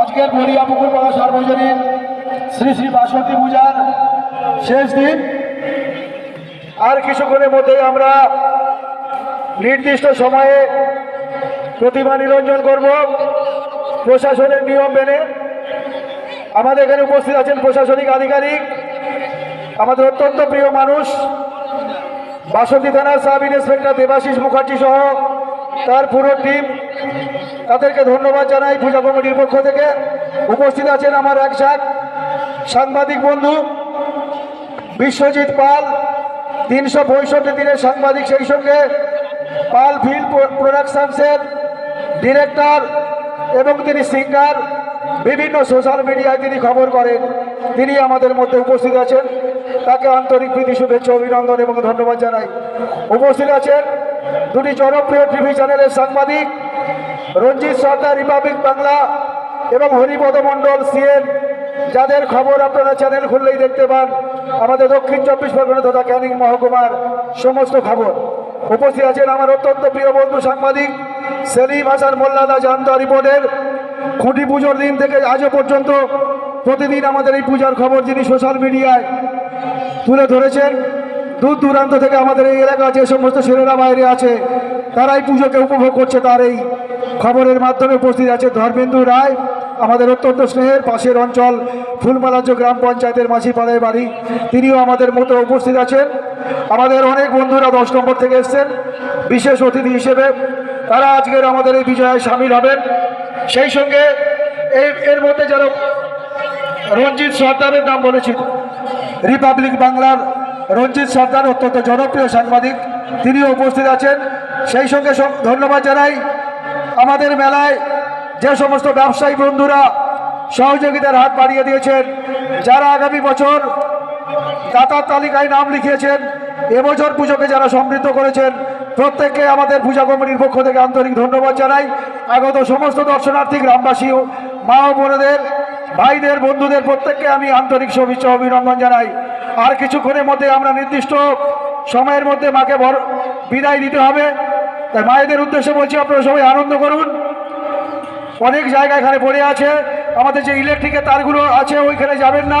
আজকের বলিয়া পুকুরপাড়া সার্বজনীন শ্রী শ্রী বাসন্তী পূজার শেষ দিন। আর কিছুক্ষণের মধ্যেই আমরা নির্দিষ্ট সময়ে প্রতিমা নিরঞ্জন করব প্রশাসনের নিয়ম মেনে। আমাদের এখানে উপস্থিত আছেন প্রশাসনিক আধিকারিক, আমাদের অত্যন্ত প্রিয় মানুষ, বাসন্তী থানার সাব ইন্সপেক্টর দেবাশিস মুখার্জি সহ তার পুরো টিম তাদেরকে ধন্যবাদ জানাই পূজা কমিটির পক্ষ থেকে। উপস্থিত আছেন আমার এক সাথ সাংবাদিক বন্ধু বিশ্বজিৎ পাল, তিনশো পঁয়ষট্টি দিনের সাংবাদিক সেই সঙ্গে পাল ফিল্ম প্রোডাকশনসের ডিরেক্টর এবং তিনি সিঙ্গার, বিভিন্ন সোশ্যাল মিডিয়ায় তিনি খবর করেন। তিনি আমাদের মধ্যে উপস্থিত আছেন। তাকে আন্তরিক প্রীতি, শুভেচ্ছা, অভিনন্দন এবং ধন্যবাদ জানাই। উপস্থিত আছেন দুটি জনপ্রিয় টিভি চ্যানেলের সাংবাদিক, রঞ্জিত সর্দার রিপাবলিক বাংলা এবং হরিপদ মণ্ডল, সিএন। যাদের খবর আপনারা চ্যানেল খুললেই দেখতে পান, আমাদের দক্ষিণ চব্বিশ পরগনা তথা ক্যানিং মহকুমার সমস্ত খবর। উপস্থিত আছেন আমার অত্যন্ত প্রিয় বন্ধু সাংবাদিক সেলিম হাসান মোল্লাদা জান্ত রিপোর্টের। খুঁটি পুজোর দিন থেকে আজও পর্যন্ত প্রতিদিন আমাদের এই পূজার খবর যিনি সোশ্যাল মিডিয়ায় তুলে ধরেছেন দূর দূরান্ত থেকে আমাদের এই এলাকা যে সমস্ত ছেলেরা বাইরে আছে, তারাই পুজোকে উপভোগ করছে, তার এই খবরের মাধ্যমে উপস্থিত আছে ধর্মেন্দু রায়, আমাদের অত্যন্ত স্নেহের পাশের অঞ্চল ফুলমালাজ্য গ্রাম পঞ্চায়েতের মাঝিপাড়ায় বাড়ি, তিনিও আমাদের মতো উপস্থিত আছেন। আমাদের অনেক বন্ধুরা দশ নম্বর থেকে এসছেন, বিশেষ অতিথি হিসেবে তারা আজকের আমাদের এই বিজয়ে সামিল হবেন। সেই সঙ্গে এই এর মধ্যে যারা রঞ্জিত সর্দারের নাম বলেছি, রিপাবলিক বাংলার রঞ্জিত সর্দার অত্যন্ত জনপ্রিয় সাংবাদিক, তিনিও উপস্থিত আছেন। সেই সঙ্গে ধন্যবাদ জানাই আমাদের মেলায় যে সমস্ত ব্যবসায়ী বন্ধুরা সহযোগিতার হাত বাড়িয়ে দিয়েছেন, যারা আগামী বছর দাতার তালিকায় নাম লিখিয়েছেন, এবছর পুজোকে যারা সমৃদ্ধ করেছেন, প্রত্যেককে আমাদের পূজা কমিটির পক্ষ থেকে আন্তরিক ধন্যবাদ জানাই। আগত সমস্ত দর্শনার্থী, গ্রামবাসী মা ও বোনদের, ভাইদের, বন্ধুদের প্রত্যেককে আমি আন্তরিক শুভেচ্ছা অভিনন্দন জানাই। আর কিছুক্ষণের মধ্যে আমরা নির্দিষ্ট সময়ের মধ্যে মাকে বিদায় দিতে হবে। তাই মায়েদের উদ্দেশ্যে বলছি, আপনারা সবাই আনন্দ করুন। অনেক জায়গা এখানে পড়ে আছে। আমাদের যে ইলেকট্রিকের তারগুলো আছে, ওইখানে যাবেন না।